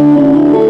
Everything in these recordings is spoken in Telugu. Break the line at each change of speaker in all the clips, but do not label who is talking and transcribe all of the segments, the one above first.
స్థిరపరచువాడవు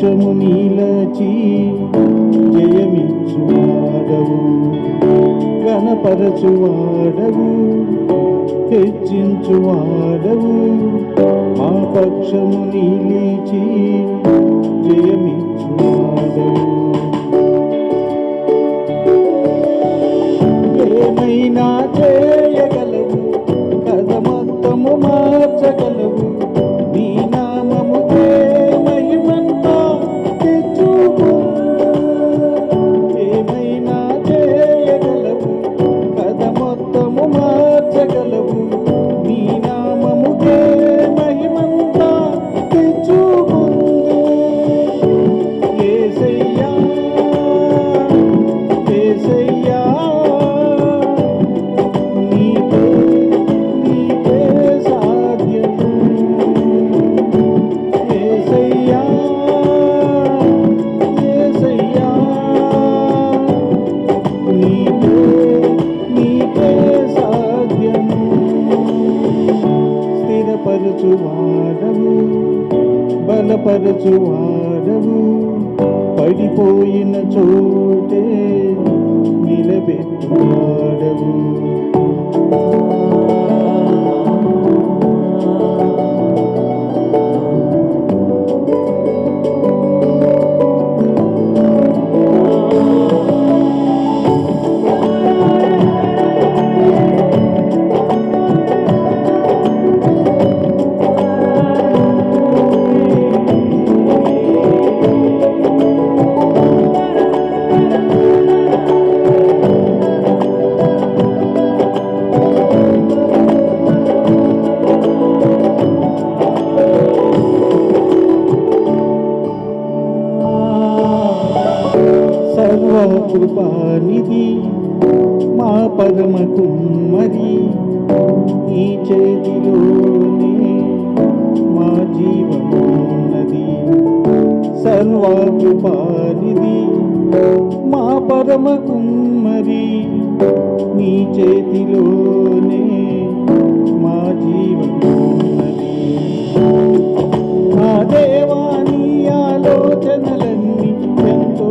పక్షము నీలచి జయమిచ్చువాడవు కనపరచువాడవు హెచ్చించువాడవు మా పక్షము నీలిచి బలపరచువాడవు పడిపోయిన చోటే నిలబెట్టువాడవు సర్వకృపానిధి మా పరమ కుమ్మరి ఈ చేతిలోనే మా జీవమున్నది సర్వాకృపానిధి మా పరమ కుమ్మరి నీ చేతిలోనే మా జీవమున్నది నా దేవాని ఆలోచనలన్నీ ఎంతో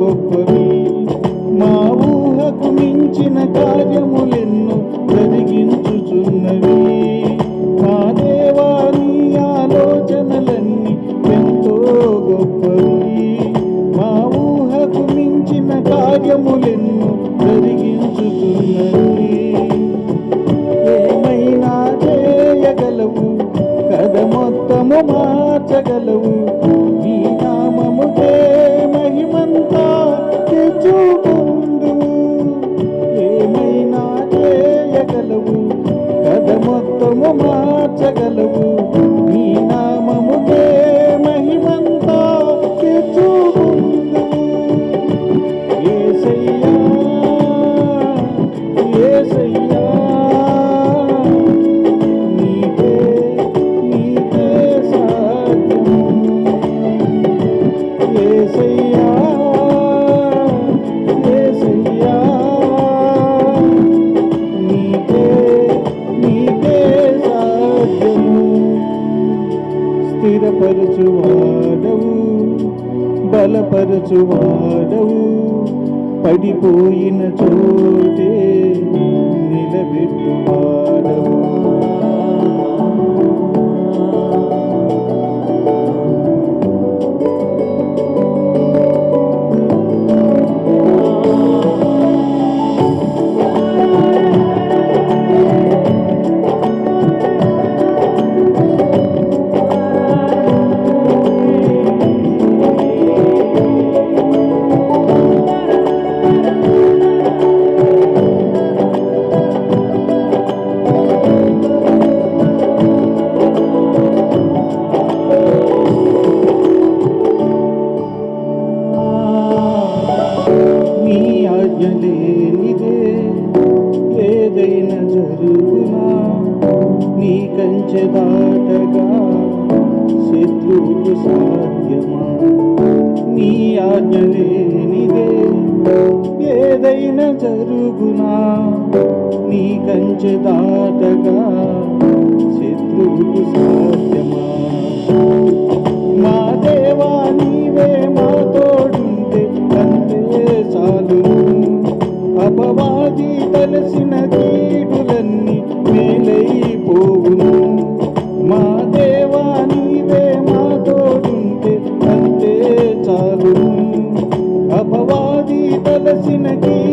గొప్పవి. God. బలపరచువాడవు బలపరచువాడవు. పడిపోయిన చోటే నిలబెట్టువాడవు. జరుగునా? నీ కంచె దాటగా శత్రువుకు సాధ్యమా? మా దేవా నీవే మా తోడుంటే అంతే చాలు. అపవాది తలసిన కీడులన్నీ మేలైపోవును. మా దేవా నీవే మా తోడుంటే చాలు. అపవాది తలసిన కీ